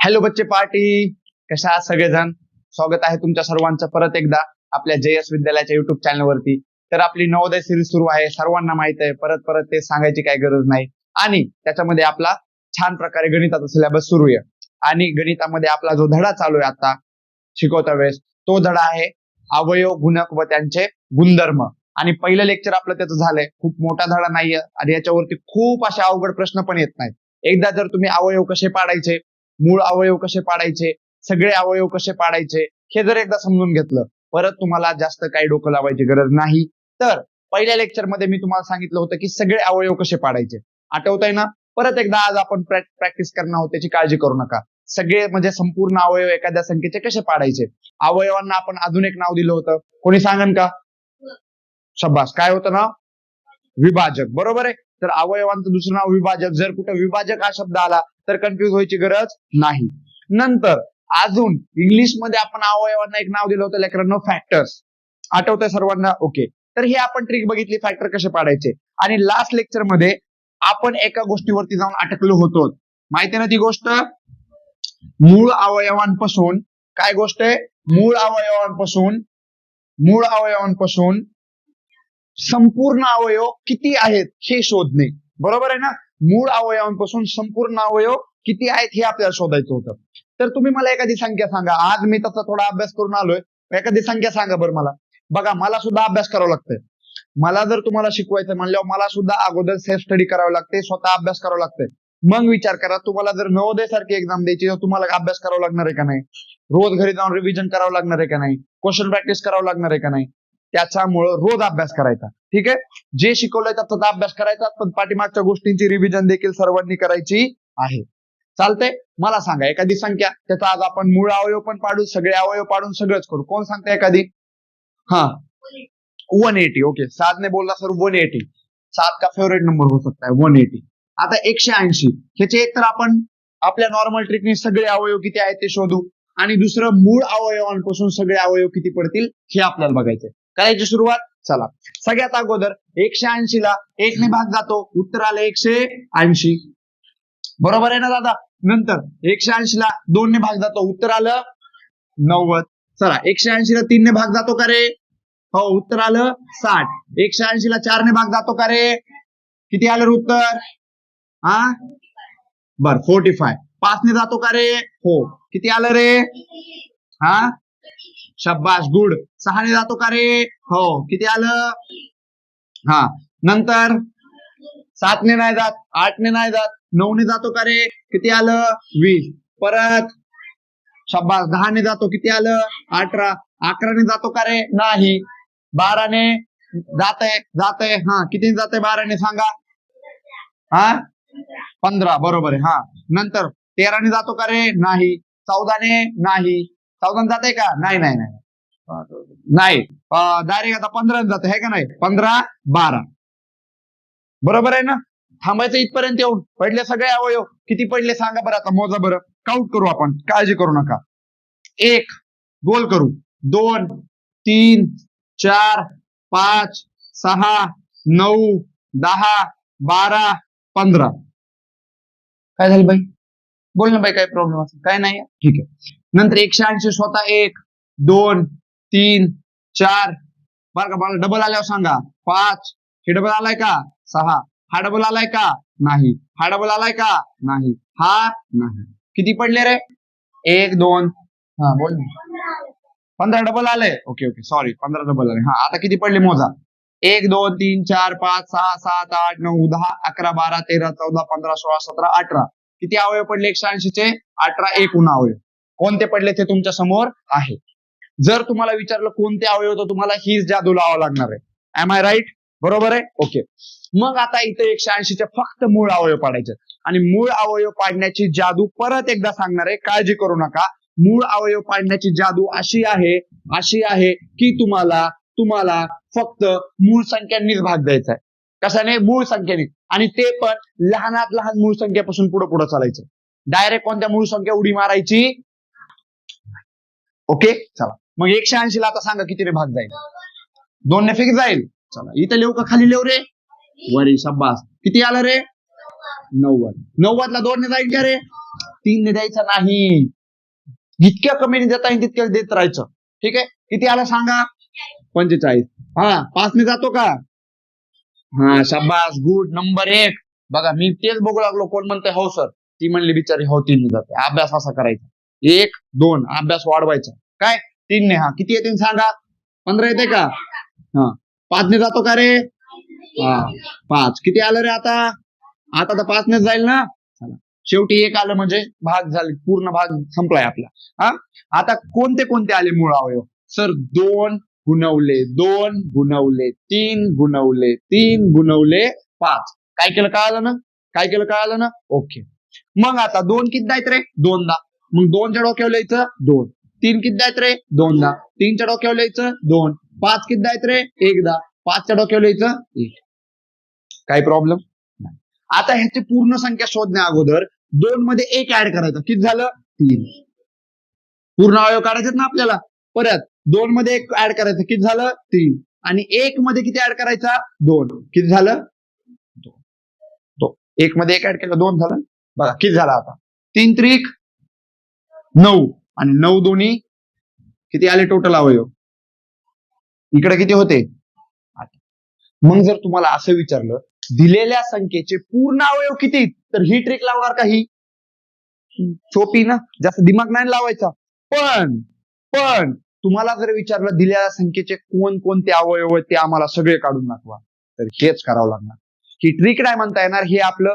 Hello बच्चे party. कशा आहात सगळेजण? स्वागत आहे तुमच्या सर्वांचं परत एकदा आपल्या जयस एस विद्यालयाच्या युट्यूब चॅनलवरती तर आपली नवोदय सिरीज सुरू आहे. सर्वांना माहीत आहे. परत परत ते सांगायची काही गरज नाही. आणि त्याच्यामध्ये आपला छान प्रकारे गणिताचा सिलेबस सुरू आहे. आणि गणितामध्ये आपला जो धडा चालू आहे आता शिकवता वेळेस तो धडा आहे अवयव गुणक व त्यांचे गुणधर्म. आणि पहिलं लेक्चर आपलं त्याचं झालंय. खूप मोठा धडा नाहीये. आणि याच्यावरती खूप असे अवघड प्रश्न पण येत नाहीत. एकदा जर तुम्ही अवयव कसे पाडायचे मूळ अवयव कसे पाडायचे सगळे अवयव कसे पाडायचे हे जर एकदा समजून घेतलं परत तुम्हाला जास्त काही डोकं लावायची गरज नाही. तर पहिल्या लेक्चरमध्ये मी तुम्हाला सांगितलं होतं की सगळे अवयव कसे पाडायचे. आठवताय ना? परत एकदा आज आपण प्रॅक्टिस करणार आहोत त्याची काळजी करू नका. सगळे म्हणजे संपूर्ण अवयव एखाद्या संख्येचे कसे पाडायचे? अवयवांना आपण अजून एक नाव दिलं होतं. कोणी सांगन का? शब्बास काय होतं नाव विभाजक. बरोबर आहे? तर अवयवांचं दुसरं नाव विभाजक. जर कुठं विभाजक हा शब्द आला तर कन्फ्युज व्हायची गरज नाही. नंतर अजून इंग्लिशमध्ये आपण अवयवांना एक नाव दिलं होतं लेकरांनो फॅक्टर्स आठवतंय सर्वांना? ओके तर हे आपण ट्रिक बघितली फॅक्टर कसे पाडायचे? आणि लास्ट लेक्चरमध्ये आपण एका गोष्टीवरती जाऊन अटकलो होतो. माहिती ना ती गोष्ट? मूळ अवयवांपासून काय गोष्ट आहे? मूळ अवयवांपासून मूळ अवयवांपासून संपूर्ण अवयव किती आहेत हे शोधणे. बरोबर आहे ना? मूळ अवयवांपासून संपूर्ण अवयव किती आहेत हे आपल्याला शोधायचं होतं. तर तुम्ही मला एखादी संख्या सांगा. आज मी त्याचा थोडा अभ्यास करून आलोय. एखादी संख्या सांगा बरं मला. बघा मला सुद्धा अभ्यास करावा लागतोय. मला जर तुम्हाला शिकवायचं म्हणल्यावर मला सुद्धा अगोदर सेल्फ स्टडी करावी लागते स्वतः अभ्यास करावा लागतोय. मग विचार करा तुम्हाला जर नवोदय सारखी एक्झाम द्यायची तर तुम्हाला अभ्यास करावा लागणार आहे का नाही? रोज घरी जाऊन रिव्हिजन करावं लागणार आहे का नाही? क्वेश्चन प्रॅक्टिस करावं लागणार आहे का नाही? त्याच्यामुळं रोज अभ्यास करायचा. ठीक आहे? जे शिकवलंय त्याचा अभ्यास करायचा पण पाठीमागच्या गोष्टींची रिव्हिजन देखील सर्वांनी करायची आहे. चालतंय? मला सांगा एखादी संख्या त्याचा आज आपण मूळ अवयव पण पाडू सगळे अवयव पाडून सगळंच करू. कोण सांगता एखादी? हा. One eighty okay. सात ने बोलला सर वन एटी सात का फेवरेट नंबर हो सकता है वन एटी आता एकशे ऐंशी. ह्याचे एक तर आपण आपल्या नॉर्मल ट्रिकने सगळे अवयव किती आहेत ते शोधू आणि दुसरं मूळ अवयवांपासून सगळे अवयव किती पडतील हे आपल्याला बघायचंय. करायची सुरुवात? चला. सगळ्यात अगोदर एकशे ऐंशी ला एक ने भाग जातो. उत्तर आलं एकशे ऐंशी. बरोबर आहे ना दादा? नंतर एकशे ऐंशी ला दोन ने भाग जातो. उत्तर आलं नव्वद. चला एकशे ऐंशी ला तीन ने भाग जातो का रे? हो उत्तर आलं साठ. एकशे ऐंशी ला चार ने भाग जातो का रे? किती आलं रे उत्तर? हा बर फोर्टी फाय पाच ने जातो का रे? हो. किती आलं रे? हा शब्बास गुड. सहाने जातो का रे? हो. किती आलं? हा. नंतर सातने नाही जात आठने नाही जात नऊने जातो का रे? किती आलं? वीस. परत शब्बास दहा ने जातो किती आलं? अठरा. अकराने जातो का रे? नाही. बाराने जात आहे जात आहे हा किती जात आहे बाराने सांगा? हा? पंधरा. बरोबर आहे. हा. नंतर तेराने जातो का रे? नाही. चौदाने? नाही. चौदा जाते का? नाही नाही नाही. नाही. डायरेक्ट आता पंधरा जात आहे का नाही? पंधरा बारा. बरोबर आहे ना? थांबायचं इथपर्यंत येऊन. पडले सगळे अवयव. किती पडले सांगा बरं आता मोजा बरं. काउंट करू आपण. काळजी करू नका. एक गोल करू. दोन तीन चार पाच सहा नऊ दहा बारा पंधरा. काय झालं बाई? बोल ना बाई काय प्रॉब्लेम असेल? काय नाही. ठीक आहे. नंतर एकशे ऐंशी स्वतः एक दोन तीन चार. बर का मला डबल आल्यावर सांगा. पाच. हे डबल आलाय का? सहा. हा डबल आलाय का? नाही. हा डबल आलाय का? नाही. हा? नाही. किती पडले रे? एक दोन. हा बोल ना. पंधरा डबल आले ओके ओके सॉरी पंधरा डबल आले हा आता किती पडले मोजा? एक दोन तीन चार पाच सहा सात आठ नऊ दहा अकरा बारा तेरा चौदा पंधरा सोळा सतरा अठरा. किती अवयव पडले? एकशे ऐंशीचे? अठरा एकूण अवयव कोणते पडले ते तुमच्यासमोर आहे. जर तुम्हाला विचारलं कोणते अवयव तर तुम्हाला हीच जादू लावा लागणार आहे. एम आय राईट बरोबर आहे? ओके मग आता इथे एकशे ऐंशीचे फक्त मूळ अवयव पाडायचे. आणि मूळ अवयव पाडण्याची जादू परत एकदा सांगणार आहे. काळजी करू नका. मूळ अवयव पाडण्याची जादू अशी आहे अशी आहे की तुम्हाला तुम्हाला फक्त मूळ संख्यांनीच भाग द्यायचा आहे. कशाने? मूळ संख्येने. आणि ते पण लहानात लहान मूळ संख्येपासून पुढे पुढे चालायचं. डायरेक्ट कोणत्या मूळ संख्या उडी मारायची? ओके? चला. मग एकशे ऐंशी ला आता सांगा किती रे भाग जाईल? दोन ने फिक्स जाईल? चला इथं लिहू का खाली लिहू रे. वरी शब्बास किती आलं रे? नव्वद. नव्वद ला दोन ने जाईल का रे? तीन ने द्यायचा नाही. जितक्या कमीने देता येईल तितक्या देत राहायचं. ठीक आहे? किती आलं सांगा? पंचेचाळीस. हा पाचने जातो का? हा शाबास. गुड नंबर एक. बघा मी तेच बघू लागलो. कोण म्हणते हो सर ती म्हणली बिचारी हो तीनने जाते. अभ्यास असा करायचा. एक दोन. अभ्यास वाढवायचा. काय? तीनने हा. किती येते सांगा. पंधरा येते का? हा. पाचने जातो का रे? हा. पाच. किती आलं रे आता? आता तर पाचनेच जाईल ना? शेवटी एक आलं म्हणजे भाग झाले. पूर्ण भाग संपलाय आपला. हा? आता कोणते कोणते आले मूळ अवयव? सर दोन गुणवले दोन गुणवले तीन गुणवले तीन गुणवले पाच. काय केलं? कळालं ना? काय केलं? कळालं ना? ओके. मग आता दोन किती आहेत रे? दोनदा. मग दोनच्या डोक्यावर लिहायचं दोन. तीन किती आहेत रे? दोनदा. तीनच्या डोक्यावर लिहायचं दोन. पाच किती आहेत रे? एकदा. पाचच्या डोक्यावर लिहायचं एक. काही प्रॉब्लेम नाही. आता ह्याची पूर्ण संख्या शोधण्या अगोदर दोन मध्ये एक ऍड करायचं. किती झालं? तीन. पूर्ण अवयव काढायचे ना आपल्याला? परत दोन मध्ये एक ऍड करायचं. किती झालं? तीन. आणि एक मध्ये किती ऍड करायचा? दोन. किती झालं? दोन. एक मध्ये एक ऍड केलं दोन झालं? बघा किती झालं आता? तीन त्रिक नऊ. आणि नऊ दोन्ही किती आले टोटल अवयव? इकडे किती होते? मग जर तुम्हाला असं विचारलं दिलेल्या संख्येचे पूर्ण अवयव किती? तर ही ट्रिक लावणार का ही? सोपी ना? जास्त दिमाग नाही लावायचा. पण पण तुम्हाला जर विचारलं दिलेल्या संख्येचे कोण कोणते अवयव ते आम्हाला सगळे काढून दाखवा. तर हेच करावं लागणार. ही ट्रिक नाही म्हणता येणार हे आपलं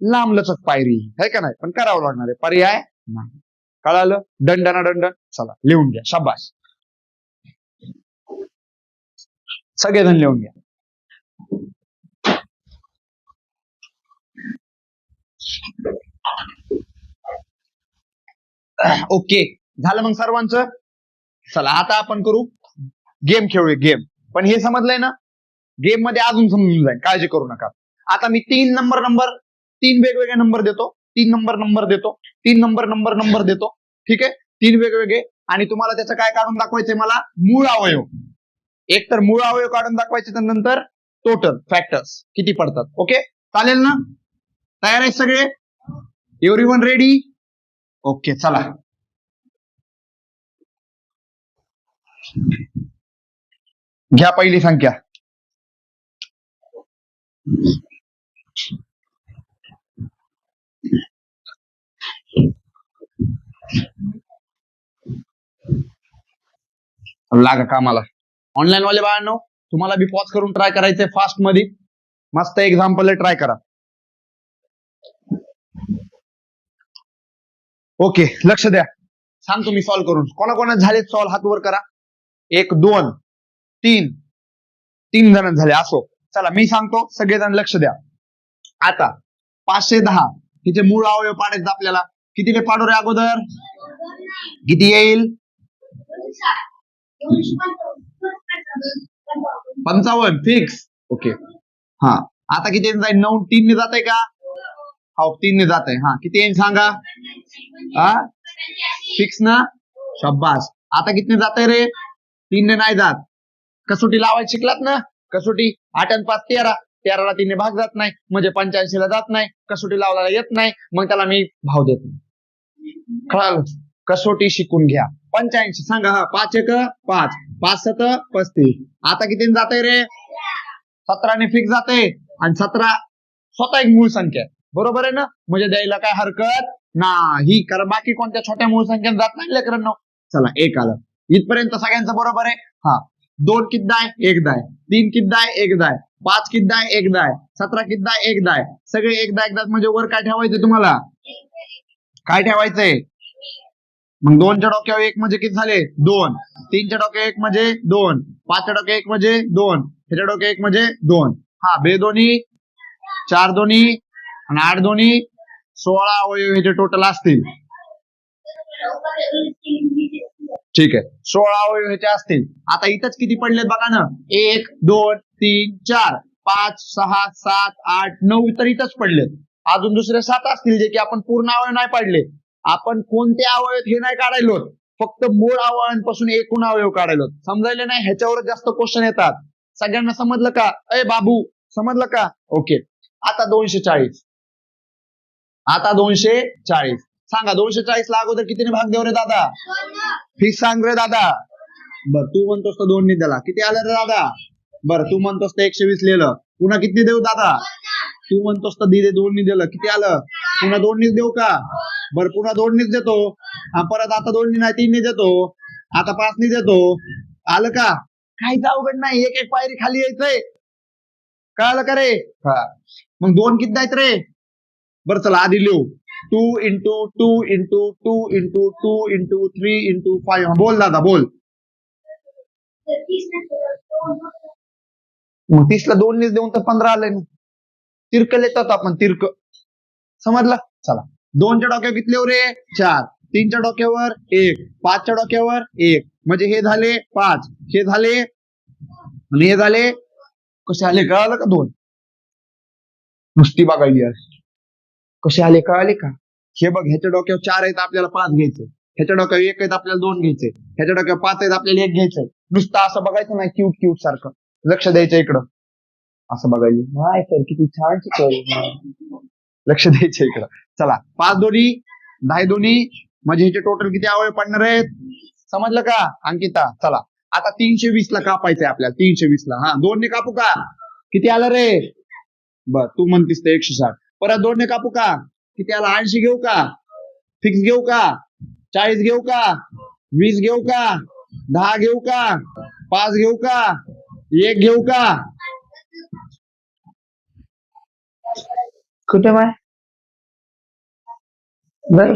लांबलचक पायरी. आहे का नाही? पण करावं लागणार आहे. पर्याय नाही. कळालं? दंडना दंड चला लिहून घ्या शाबास. सगळेजण लिहून घ्या. ओके झालं मग सर्वांचं? चला आता आपण करू. गेम खेळूया गेम पण हे समजलंय ना? गेममध्ये अजून समजून जाईल काळजी करू नका. आता मी तीन नंबर नंबर तीन वेगवेगळे नंबर देतो. तीन नंबर नंबर देतो. तीन नंबर नंबर नंबर देतो. ठीक आहे? तीन वेगवेगळे. आणि तुम्हाला त्याचं काय काढून दाखवायचंय मला? मूळ अवयव. एक तर मूळ अवयव काढून दाखवायचे तर नंतर टोटल फॅक्टर्स किती पडतात? ओके चालेल ना? तयार आहे सगळे? एव्हरी वन रेडी ओके चला. घ्या पहिली संख्या. लागा कामाला. ऑनलाईन वाले बाळांनो तुम्हाला बी पॉज करून ट्राय करायचंय फास्टमध्ये मस्त एक्झाम्पल ट्राय करा. ओके लक्ष द्या. सांगतो मी सॉल्व्ह करून. कोणाकोणा झाले सॉल्व्ह हात वर करा. एक दोन तीन. तीन जण झाले असो. चला मी सांगतो सगळेजण लक्ष द्या. आता पाचशे दहा. तिचे मूळ अवयव पाडायचं आपल्याला कितीले पाडू रे अगोदर? किती येईल? पंचावन्न फिक्स ओके हा. आता किती जाईल नऊ तीन ने जात आहे का? हो तीन ने जात आहे हा किती येईल सांगा? हा फिक्स ना? शब्बास आता किती जात आहे रे? तीन ने नाही जात. कसोटी लावायला शिकलात ना? कसोटी? आठ आणि पाच तेरा. तेराला तीनने भाग जात नाही. म्हणजे पंच्याऐंशी ला जात नाही. कसोटी लावला येत नाही. मग त्याला मी भाव देत नाही. कसोटी शिकून घ्या. पंच्याऐंशी सांगा हा पाच एक पाच. पाच सत पस्तीस. आता किती जाते रे? सतराने फिक्स जाते आणि सतरा स्वतः एक मूळ संख्या बरोबर आहे ना? म्हणजे द्यायला काय हरकत नाही. कारण बाकी कोणत्या छोट्या मूळ संख्येत जात नाही लेकरांनो? चला एक आलं. इथपर्यंत सगळ्यांचं बरोबर आहे? हा. दोन किद्दा आहे? एकदा आहे. तीन किद्दा आहे? एकदा आहे. पाच किद्दा आहे? एकदा आहे. सतरा किद्दा आहे? एकदा आहे. सगळे एकदा एकदा म्हणजे वर काय ठेवायचं तुम्हाला? काय ठेवायचंय? मग दोनच्या डोक्यावर एक म्हणजे किती झाले? दोन. तीनच्या डोक्यावर एक म्हणजे दोन. पाचच्या डोक्यावर एक म्हणजे दोन. ह्याच्या डोक्यावर एक म्हणजे दोन. हा बे दोन्ही चार दोन्ही आणि आठ दोन्ही सोळा अवयव ह्याचे टोटल असतील. ठीक आहे. सोळा अवयव ह्याचे असतील. आता इथंच किती पडलेत बघा ना? एक दोन तीन चार पाच सहा सात आठ नऊ तर इथंच पडलेत. अजून दुसरे सात असतील जे की आपण पूर्ण अवयव नाही पाडले. आपण कोणते अवयव हे नाही काढायलो. फक्त मूळ अवयवांपासून एकूण अवयव काढायलो. समजायले नाही? ह्याच्यावर जास्त क्वेश्चन येतात. सगळ्यांना समजलं का? अय बाबू समजलं का? ओके. आता दोनशे चाळीस. आता दोनशे चाळीस. सांगा दोनशे चाळीस ला अगोदर कितीने भाग देऊ रे दादा? फिक्स सांग रे दादा. बर तू म्हणतोस तर दोन दिला किती आलं रे दादा? बर तू म्हणतोस तर एकशे वीस लिहिलं. पुन्हा किती देऊ दादा? तू म्हणतोस तर दिले दोन दिलं. किती आलं? पुन्हा दोन देऊ का? बर पुन्हा दोन देतो. परत आता दोन नाही तीन देतो. आता पाच देतो. आलं का? काहीच अवघड नाही. एक एक पायरी खाली यायचंय. कळालं का रे? मग दोन किती आहेत रे? बरं चला आधी लिहू. Two into two into two into two into three into five बोल दादा बोल. मग तीसला दोन नीस देऊन तर पंधरा आले ना. तिरक लेतात आपण तिरक. समजला? चला. दोनच्या डोक्यावर कितल्यावर लिहू रे चार. तीनच्या डोक्यावर एक. पाचच्या डोक्यावर एक. म्हणजे हे झाले पाच. हे झाले आणि हे झाले कसे आले? कळालं का दोन? नुसती बघायली कसे आले? कळाले का? हे बघ ह्याच्या डोक्यावर चार आहेत आपल्याला पाच घ्यायचे. ह्याच्या डोक्यावर एक आहेत आपल्याला दोन घ्यायचे. ह्याच्या डोक्यावर पाच आहेत आपल्याला एक घ्यायचंय. नुसतं असं बघायचं नाही क्यूट क्यूट सारखं. लक्ष द्यायचं इकडं. असं बघायचं. नाही सर किती छान शिकवलं लक्ष द्यायचं इकडं. चला पाच दोन्ही दहा दोन्ही. म्हणजे ह्याचे टोटल किती आवड पडणार आहेत? समजलं का अंकिता? चला. आता तीनशे वीस ला कापायचंय आपल्याला. तीनशे वीस ला. हा दोन ने कापू का? किती आलं रे? बर तू म्हणतीस ते एकशे साठ. परत दोन ने कापू का? किती आला? ऐंशी घेऊ का? फिक्स घेऊ का? चाळीस घेऊ का? वीस घेऊ का? दहा घेऊ का? पाच घेऊ का? एक घेऊ का? कुठे बाय बर.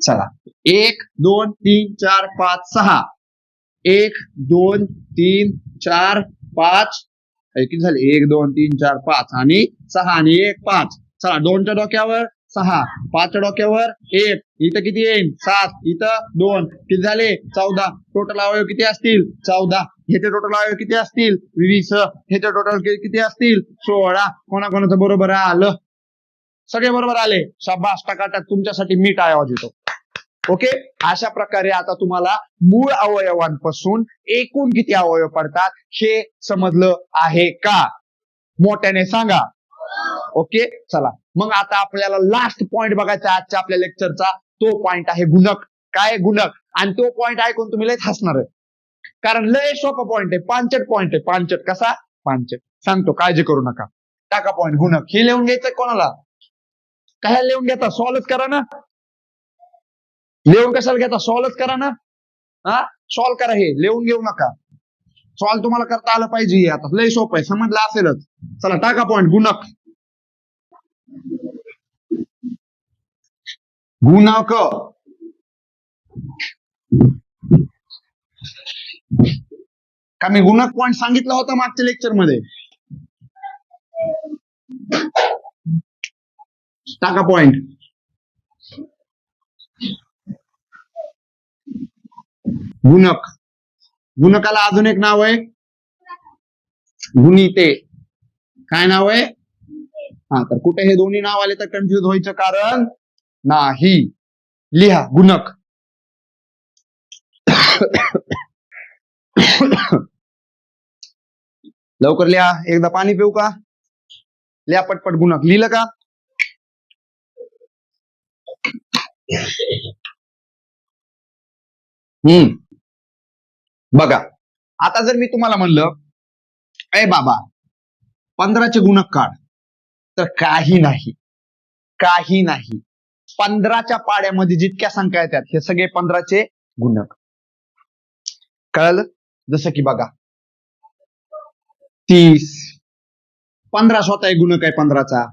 चला. एक दोन तीन चार पाच सहा. एक दोन तीन चार पाच. हे किती झाले? एक दोन तीन चार पाच. आणि सहा आणि एक पाच. चला दोनच्या डोक्यावर सहा. पाचच्या डोक्यावर एक. इथं किती येईल सात. इथं दोन. किती झाले? चौदा. टोटल अवयव किती असतील? चौदा. ह्याचे टोटल अवयव किती असतील? वीस. ह्याचे टोटल किती असतील? सोळा. कोणाकोणाचं बरोबर आलं? सगळे बरोबर आले. शाबास टाकाटाक तुमच्यासाठी मीठ आवाज येतो ओके? अशा प्रकारे आता तुम्हाला मूळ अवयवांपासून एकूण किती अवयव पडतात हे समजलं आहे का? मोठ्याने सांगा. ओके? चला. मग आता आपल्याला लास्ट पॉइंट बघायचा आजच्या आपल्या लेक्चरचा तो पॉइंट आहे गुणक. काय गुणक? आणि तो पॉइंट ऐकून तुम्ही लयच हसणार आहे. कारण लय सोपा पॉइंट आहे. पांचट पॉइंट आहे. पांचट कसा? पांचट सांगतो काळजी करू नका. टाका पॉइंट गुणक. हे लिहून घ्यायचं कोणाला? काय लिहून घेता? सॉल्वच करा ना. लिहून कशाला घेता? सॉल्वच करा ना. हा? सॉल्व करा हे. लिहून घेऊ नका. सॉल्व तुम्हाला करता आलं पाहिजे हे आता. लय सोपं आहे. समजलं असेलच. चला टाका पॉइंट गुणक. गुणक. का मी गुणक पॉइंट सांगितलं होतं मागच्या लेक्चरमध्ये? टाका पॉइंट गुणक. गुणकाला अजून एक नाव आहे. गुणिते. काय नाव आहे? हा तर कुठे हे दोन्ही नाव आले तर कन्फ्युज व्हायचं कारण नाही. लिहा गुणक. लवकर लिहा. एकदा पाणी पिऊ का? लिहा पटपट गुणक. लिहिलं का? हम्म. बघा. आता जर मी तुम्हाला म्हणलं ए बाबा पंधराचे गुणक काढ. तर काही नाही. काही नाही. पंधराच्या पाड्यामध्ये जितक्या संख्या येतात हे सगळे पंधराचे गुणक. कळलं? जसं की बघा. तीस. पंधरा स्वतः आहे गुणक आहे पंधराचा.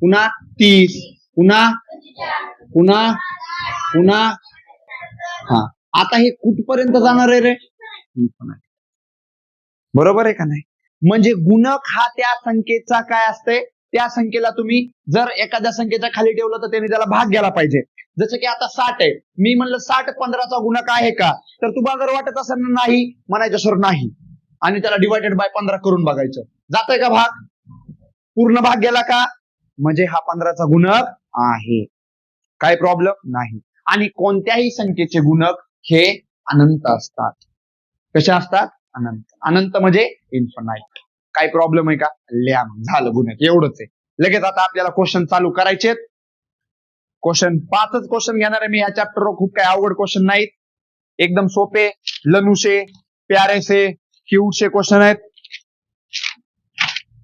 पुन्हा तीस. पुन्हा पुन्हा पुन्हा. हा. आता हे कुठपर्यंत जाणार आहे रे? बरोबर आहे का नाही? म्हणजे गुणक हा त्या संख्येचा काय असतंय? त्या संख्येला तुम्ही जर एखाद्या संख्येच्या खाली ठेवलं तर त्याने त्याला भाग घ्यायला पाहिजे. जसं की आता साठ आहे. मी म्हणलं साठ पंधराचा गुणक आहे का? तर तुम्हाला जर वाटत असेल ना नाही म्हणायचं सर नाही. आणि त्याला डिवायडेड बाय पंधरा करून बघायचं. जातोय का भाग? पूर्ण भाग गेला का? म्हणजे हा पंधराचा गुणक आहे. काय प्रॉब्लेम नाही. आणि कोणत्याही संख्येचे गुणक हे अनंत असतात. कसे असतात? अनंत. अनंत म्हणजे इन्फनाईट काय प्रॉब्लेम आहे का? लॅम झालं गुणक. एवढंच आहे. लगेच आता आपल्याला क्वेश्चन चालू करायचेत. क्वेश्चन पाचच क्वेश्चन घेणार आहे मी. या चॅप्टरवर खूप काही अवघड क्वेश्चन नाहीत. एकदम सोपे. लनुसे प्यारेसे क्यूटचे क्वेश्चन आहेत.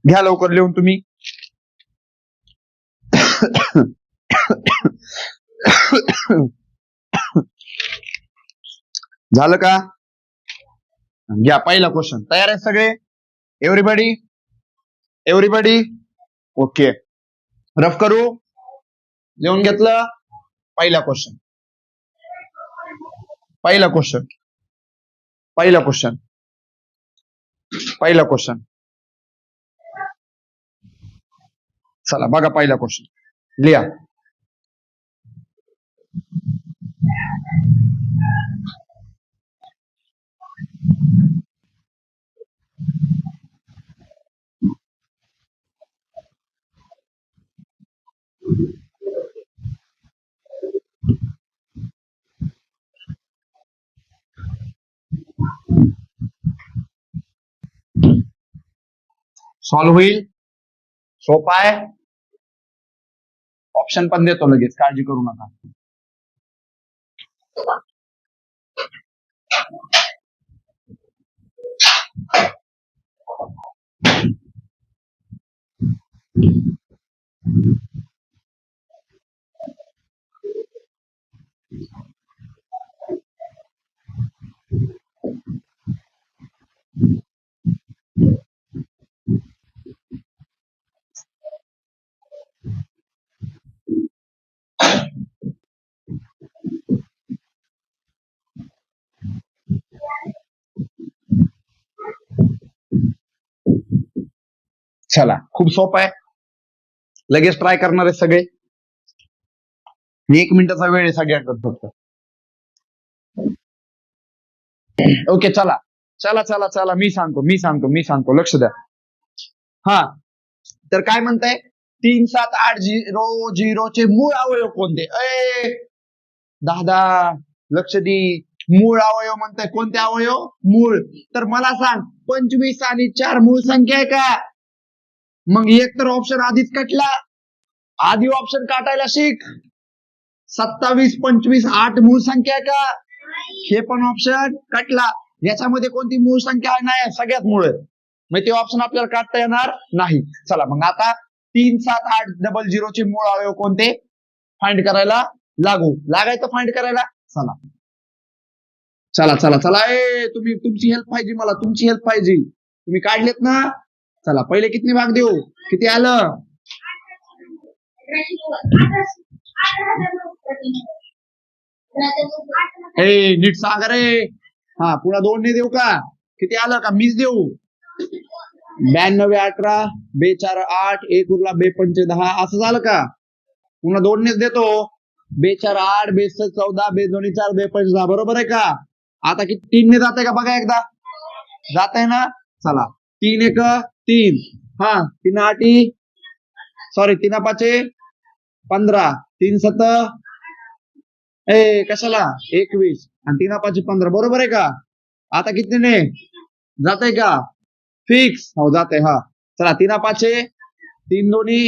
घ्या लवकर लिहून तुम्ही. झालं का? घ्या पहिला क्वेश्चन तयार आहे सगळे? एव्हरीबडी एव्हरीबडी ओके रफ करू. लिहून घेतलं. पहिला क्वेश्चन पहिला क्वेश्चन पहिला क्वेश्चन पहिला क्वेश्चन चला बघा पहिला क्वेश्चन लिहा. सॉल्व्ह होईल सोपा आहे ऑप्शन पण देतो लगेच काळजी करू नका चला खूप सोपं आहे. लगेच ट्राय करणार आहे सगळे. मी एक मिनिटाचा वेळ आहे सगळ्यांकडे फक्त. ओके चला. चला चला चला. मी सांगतो मी सांगतो मी सांगतो. लक्ष द्या. हा. तर काय म्हणताय? तीन सात आठ झिरो झिरोचे मूळ अवयव कोणते? अय दादा लक्ष दे. मूळ अवयव म्हणताय कोणते अवयव? मूळ. तर मला सांग पंचवीस आणि चार मूळ संख्या आहे का? मग एक तर ऑप्शन आधीच कटला. आधी ऑप्शन काटायला शिक. सत्तावीस पंचवीस आठ मूळ संख्या आहे का? हे पण ऑप्शन कटला. याच्यामध्ये कोणती मूळ संख्या नाही सगळ्यात मूळ. मग ते ऑप्शन आपल्याला काढता येणार नाही. चला मग आता तीन सात आठ डबल झिरोचे मूळ अवयव कोणते? फाइंड करायला लागू. लागायचं फाइंड करायला? चला. चला चला चला. ए तुम्ही तुमची हेल्प पाहिजे मला. तुमची हेल्प पाहिजे. तुम्ही काढलेत ना? चला पहिले किती भाग देऊ? किती आलं? हे नीट सागर रे. हा पुन्हा दोन नाही देऊ का? किती आलं का? मीच देऊ. ब्याण्णवे अठरा बे चार आठ एक उरला बे पंच दहा. असं झालं का? पुन्हा दोननेच देतो. बे चार आठ बे चौदा बे दोन्ही चार बे पंच दहा. बरोबर आहे का? आता किती तीनने जाते का? बघा एकदा. जात आहे ना? चला. तीन एक तीन. हा तीन आठी. सॉरी तीन पाचे. पंधरा. तीन सत. ए कशाला? एकवीस. आणि तीन पाचशे पंधरा. बरोबर आहे का? आता कितीने? ने आहे का? फिक्स हो जाते हा. चला तीन पाचशे तीन दोन्ही.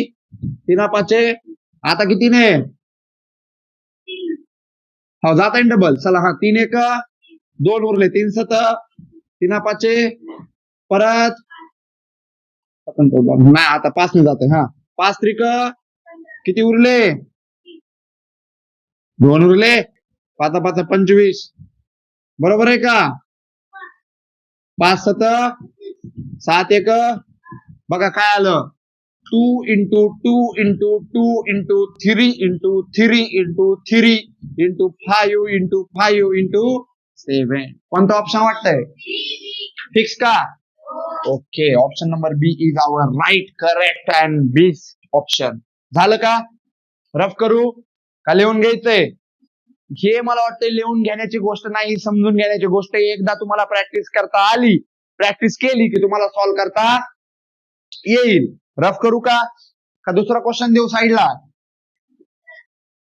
तीन पाचशे आता कितीने? हो जात आहे डबल चला हा. तीन एक. दोन उरले. तीन सत. तीन पाचशे परत. नाही आता पाच न जाते हा. पाच त्रिक किती उरले? दोन उरले. पाच पाच पंचवीस. बरोबर आहे का? पाच सत सात एक. बघा काय आलं. Two into two into two into three into three into three into five into five into seven. कोणतं ऑप्शन वाटतंय? फिक्स का? Okay option number B is our right correct and best option झालं का? रफ करू? का लिहून घ्यायचंय? हे मला वाटतं लिहून घेण्याची गोष्ट नाही समजून घेण्याची गोष्ट एकदा तुम्हाला प्रॅक्टिस करता आली प्रॅक्टिस केली की तुम्हाला सॉल्व्ह करता येईल. रफ करू का? का दुसरा क्वेश्चन देऊ साईडला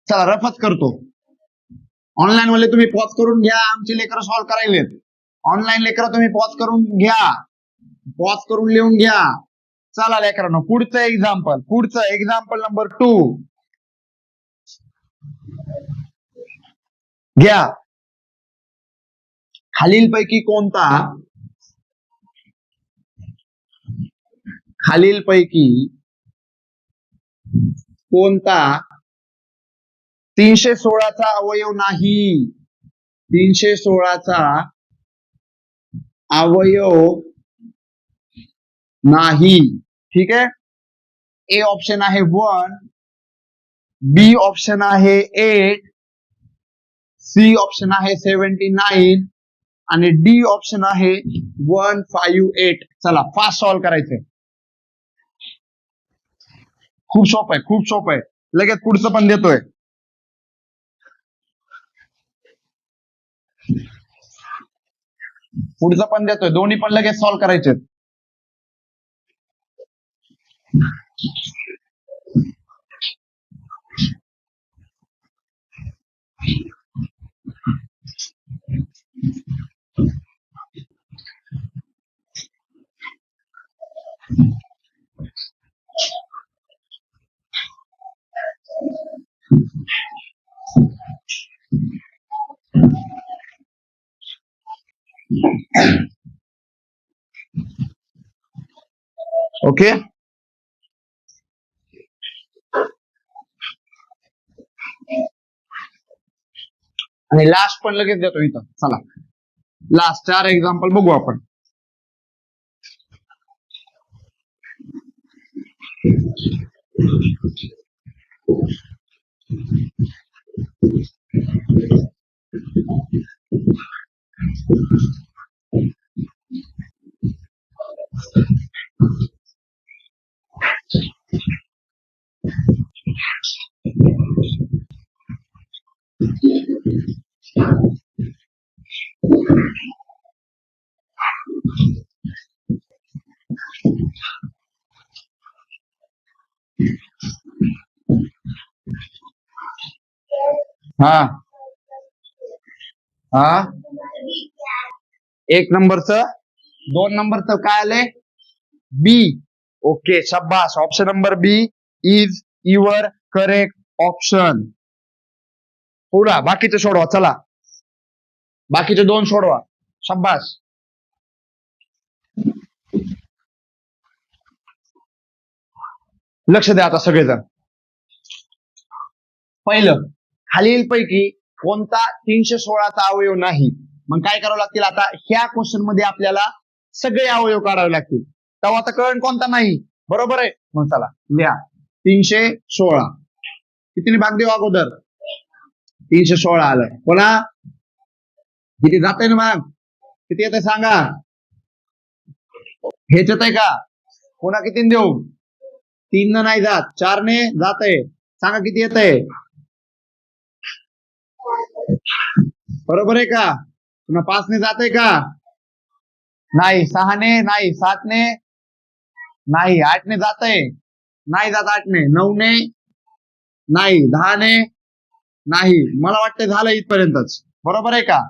चला रफच करतो. ऑनलाईन वाले तुम्ही पॉज करून घ्या. आमचे लेकर सॉल्व्ह करायलेत. ऑनलाईन लेकर तुम्ही पॉज करून घ्या. पॉज करून लिहून घ्या. चला लेकरांनो पुढचं एक्झाम्पल पुढचं एक्झाम्पल नंबर टू घ्या. खालीलपैकी कोणता? खालीलपैकी कोणता? तीनशे सोळाचा अवयव नाही. तीनशे सोळाचा अवयव नाही. ठीक आहे? ए ऑप्शन आहे वन बी ऑप्शन आहे एट सी ऑप्शन आहे सेव्हन्टी नाईन आणि डी ऑप्शन आहे वन फाईव्ह एट चला फास्ट सॉल्व्ह करायचंय. खूप सोप आहे खूप सोप आहे. लगेच पुढचं पण देतोय. पुढचं पण देतोय. दोन्ही पण लगेच सॉल्व्ह करायचे ओके आणि लास्ट पण लगेच देतो इथं. चला. लास्ट चार एक्झाम्पल बघू आपण. हा. हा. एक नंबरचं. दोन नंबरचं काय आलंय? B okay शब्बास option number B is your correct option पुढा बाकीचे सोडवा चला. बाकीचे दोन सोडवा. शब्बास लक्ष द्या आता सगळेजण. पहिलं खालीलपैकी कोणता तीनशे सोळाचा अवयव नाही? मग काय करावं लागतील आता? ह्या क्वेश्चनमध्ये आपल्याला सगळे अवयव काढावे लागतील. तेव्हा आता कळण कोणता नाही. बरोबर आहे? मग चला लिहा. तीनशे सोळा. कितीने भाग देऊ अगोदर? तीनशे सोळा आलंय कोणा? किती जाते ना मग? किती येते सांगा. हेच येत आहे का? कोणा किती देऊ? तीन नाही जात. चारने जात आहे सांगा किती येत आहे बरोबर आहे का? पुन्हा पाचने जाते का? नाही. सहाने नाही. सातने नाही. आठने जात आहे नाही जात आठने. नऊने नाही. दहा ने नाही. मला वाटतं झालं इथपर्यंतच. बरोबर आहे का?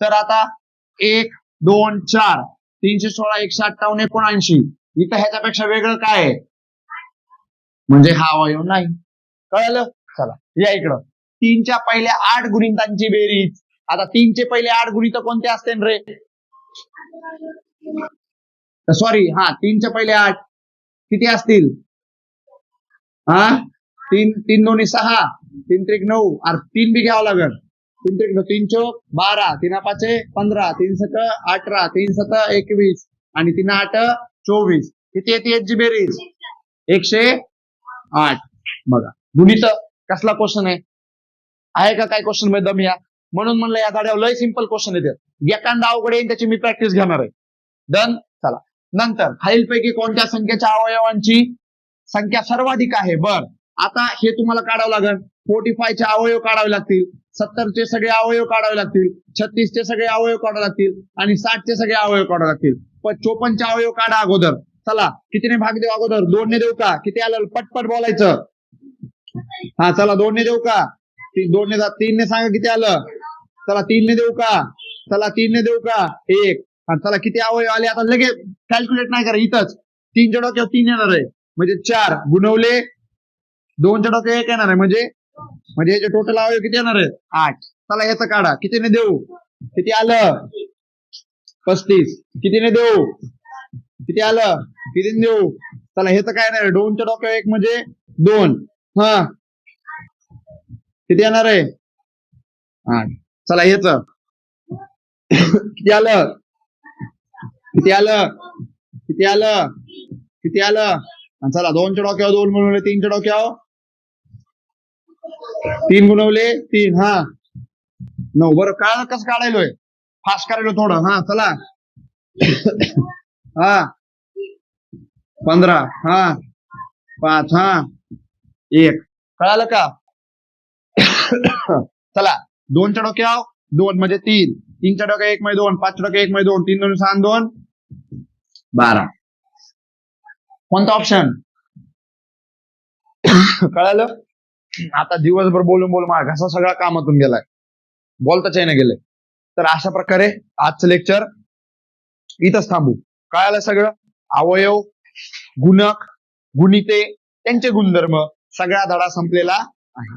तर आता एक दोन चार. तीनशे सोळा एकशे अठ्ठावन्न एकोणऐंशी. इथं ह्याच्यापेक्षा वेगळं काय आहे? म्हणजे हा अवयव नाही. कळलं? चला या इकडं. तीनच्या पहिल्या आठ गुणितांची बेरीज. आता तीनचे पहिले आठ गुणित कोणते असते रे? सॉरी हा तीनच्या पहिले आठ. किती असतील? हा? तीन तीन दोन्ही सहा. तीन त्रिक नऊ अरे तीन बी घ्यावं लागल. तीन त्रिक नऊ तीन चौक बारा तीन पाचे पंधरा तीन सत अठरा तीन सत एकवीस आणि तीन आठ चोवीस. किती येते याची बेरीज? एकशे आठ. बघा गुणित कसला क्वेश्चन आहे? आहे का काय क्वेश्चनमध्ये दम या? म्हणून म्हणलं या गाड्यावर लय सिंपल क्वेश्चन येते एखादा अवघड येईल त्याची मी प्रॅक्टिस घेणार आहे. डन चला. नंतर खालीलपैकी कोणत्या संख्येच्या अवयवांची संख्या सर्वाधिक आहे? बर. आता हे तुम्हाला काढावं लागेल. फोर्टी चे अवयव काढावे लागतील. सत्तरचे सगळे अवयव काढावे लागतील. छत्तीसचे सगळे अवयव काढावे लागतील. आणि साठचे सगळे अवयव काढावे लागतील. पण चोपन्नचे अवयव काढा अगोदर. चला कितीने भाग देऊ अगोदर? दोनने देऊ का? किती आलं? पटपट बोलायचं. हा चला दोनने देऊ का? दोनने तीनने सांगा किती आलं? चला तीनने देऊ का? चला तीनने देऊ का? एक. आणि चला किती अवयव आले? आता लगेच कॅल्क्युलेट नाही करा इथंच. तीन तीनच्या किंवा तीन येणार आहे. म्हणजे चार. गुणवले दोनच्या डोके एक येणार आहे. म्हणजे म्हणजे याचे टोटल अवयव किती येणार आहे आठ. चला याचं काढा. कितीने देऊ? किती आलं? पस्तीस. कितीने देऊ? किती आलं? कितीने देऊ. चला हे तर काय नाही दोनच्या डोक्या एक म्हणजे दोन. हा. किती येणार आहे? आठ. चला हेच किती आलं? किती आलं? किती आलं? किती आलं? आणि चला दोनच्या डोक्यावर दोन म्हणून तीनच्या डोक्यावर तीन गुणवले तीन हा. नऊ. बरं काळ कसं काढायलोय? फास्ट काढायलो थोडं हा चला. हा. पंधरा हा. पाच हा. एक. कळालं का? चला. दोनच्या डोक्याव दोन म्हणजे तीन. तीनच्या डोक्या एक म्हणजे दोन. पाचच्या डोक्या एक म्हणजे दोन. तीन दोन सहा दोन. बारा. कोणता ऑप्शन कळालं? आता दिवसभर बोलून बोलून माझा घसा सगळा कामातून गेलाय. बोलताच नाही गेले. तर अशा प्रकारे आजचं लेक्चर इथंच थांबू. कळालं सगळं? अवयव गुणक गुणिते त्यांचे गुणधर्म सगळा धडा संपलेला आहे.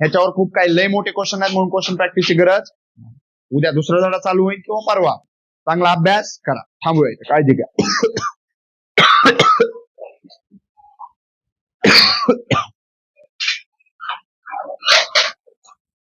ह्याच्यावर खूप काही लय मोठे क्वेश्चन आहेत म्हणून क्वेश्चन प्रॅक्टिसची गरज उद्या दुसरा धडा चालू होईल किंवा परवा. चांगला अभ्यास करा. थांबूया इथं. काळजी घ्या.